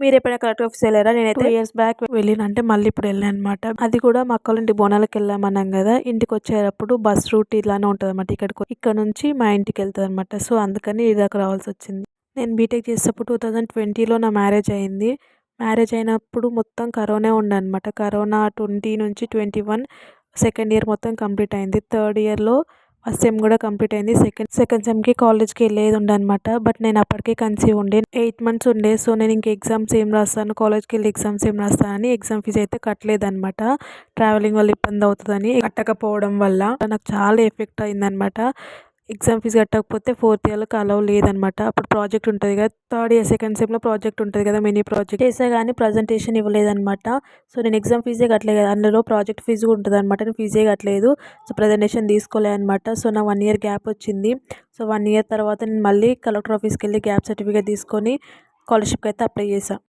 మీరు ఎప్పుడైనా collector office వెళ్ళారా? నేనైతే ఇయర్స్ బ్యాక్ వెళ్ళిన అంటే మళ్ళీ ఇప్పుడు వెళ్ళాను అనమాట అది కూడా మా అక్కల ఇంటి బోనాలకు వెళ్ళామన్నాం కదా ఇంటికి వచ్చేటప్పుడు బస్ రూట్ ఇలానే ఉంటుంది అనమాట ఇక్కడికి ఇక్కడ నుంచి మా ఇంటికి వెళ్తుంది అనమాట సో అందుకని ఇది దాకా రావాల్సి వచ్చింది. నేను బీటెక్ చేసేటప్పుడు టూ థౌజండ్ ట్వంటీలో నా మ్యారేజ్ అయింది. మ్యారేజ్ అయినప్పుడు మొత్తం కరోనా ఉండే అనమాట కరోనా ట్వంటీ నుంచి ట్వంటీ వన్ సెకండ్ ఇయర్ మొత్తం కంప్లీట్ అయింది. థర్డ్ ఇయర్లో ఫస్ట్ సెమ్ కూడా కంప్లీట్ అయింది. సెకండ్ సెకండ్ సెమ్కి కాలేజ్కి వెళ్ళేది ఉండే అనమాట బట్ నేను అప్పటికే కన్సీవ్ ఉండే. ఎయిట్ మంత్స్ ఉండే. సో నేను ఇంక ఎగ్జామ్స్ ఏం రాస్తాను. కాలేజ్కి వెళ్ళి ఎగ్జామ్స్ ఏం రాస్తానని ఎగ్జామ్ ఫీజు అయితే కట్టలేదన్నమాట ట్రావెలింగ్ వల్ల ఇబ్బంది అవుతుందని కట్టకపోవడం వల్ల నాకు చాలా ఎఫెక్ట్ అయిందనమాట. ఎగ్జామ్ ఫీజు కట్టకపోతే ఫోర్త్ ఇయర్లోకి అలౌ లేదనమాట అప్పుడు ప్రాజెక్ట్ ఉంటుంది కదా థర్డ్ ఇయర్ సెకండ్ సెమ్లో ప్రాజెక్ట్ ఉంటుంది కదా మినీ ప్రాజెక్ట్. చేసా కానీ ప్రజెంటేషన్ ఇవ్వలేదనమాట సో నేను ఎగ్జామ్ ఫీజే కట్టలేదు కదా అందులో ప్రాజెక్ట్ ఫీజు కూడా ఉంటుంది అనమాట నేను ఫీజే కట్టలేదు. సో ప్రజెంటేషన్ తీసుకోలే అనమాట సో నా వన్ ఇయర్ గ్యాప్ వచ్చింది. సో వన్ ఇయర్ తర్వాత నేను మళ్ళీ కలెక్టర్ ఆఫీస్కి వెళ్ళి గ్యాప్ సర్టిఫికేట్ తీసుకొని స్కాలర్షిప్కి అయితే అప్లై చేశాను